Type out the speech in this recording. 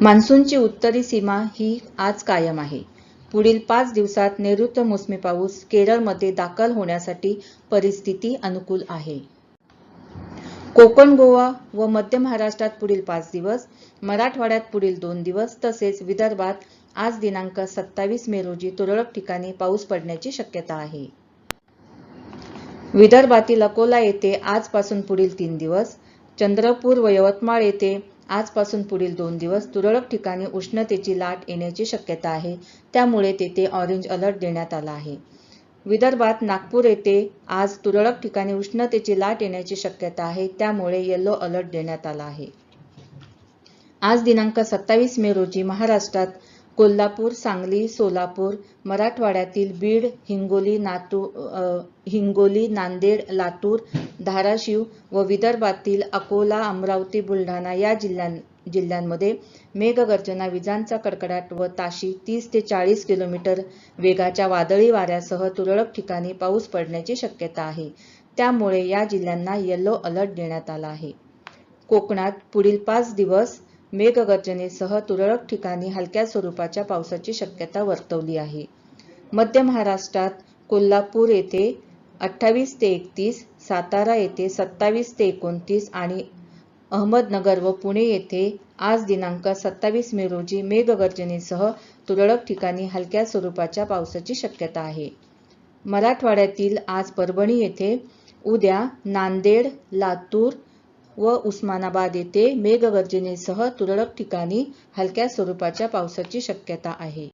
मान्सूनची उत्तरी सीमा ही आज कायम आहे. पुढील पाच दिवसात नैऋत्य मोसमी पाऊस केरळमध्ये दाखल होण्यासाठी परिस्थिती अनुकूल आहे. कोकण गोवा व मध्य महाराष्ट्रात पुढील पाच दिवस मराठवाड्यात पुढील दोन दिवस तसेच विदर्भात आज दिनांक सत्तावीस मे रोजी तुरळक ठिकाणी पाऊस पडण्याची शक्यता आहे. विदर्भातील अकोला येथे आजपासून पुढील तीन दिवस चंद्रपूर व यवतमाळ येथे आजपासून पुढील दोन दिवस तुरळक ठिकाणी उष्णतेची लाट येण्याची शक्यता आहे. त्यामुळे तेथे ऑरेंज अलर्ट देण्यात आला आहे. विदर्भात नागपूर येथे आज तुरळक ठिकाणी उष्णतेची लाट येण्याची शक्यता आहे. त्यामुळे येलो अलर्ट देण्यात आला आहे. आज दिनांक सत्तावीस मे रोजी महाराष्ट्रात कोल्हापूर सांगली सोलापूर मराठवाड्यातील बीड हिंगोली नातू हिंगोली नांदेड लातूर धाराशिव व विदर्भातील अकोला अमरावती बुलढाणा या जिल्ह्यां जिल्ह्यांमध्ये मेघगर्जना विजांचा कडकडाट व ताशी तीस ते चाळीस किलोमीटर वेगाच्या वादळी वाऱ्यासह तुरळक ठिकाणी पाऊस पडण्याची शक्यता आहे. त्यामुळे या जिल्ह्यांना येलो अलर्ट देण्यात आला आहे. कोकणात पुढील पाच दिवस मेघगर्जनेसह तुरळक ठिकाणी हलक्या स्वरूपाच्या पावसाची शक्यता वर्तवली आहे. मध्य महाराष्ट्रात कोल्हापूर येथे अठ्ठावीस ते एकतीस सातारा येथे सत्तावीस ते एकोणतीस आणि अहमदनगर व पुणे येथे आज दिनांक सत्तावीस मे रोजी मेघगर्जनेसह तुरळक ठिकाणी हलक्या स्वरूपाच्या पावसाची शक्यता आहे. मराठवाड्यातील आज परभणी येथे उद्या नांदेड लातूर व उस्मानाबाद येथे मेघगर्जनेसह तुरळक ठिकाणी हलक्या स्वरूपाच्या पावसाची शक्यता आहे.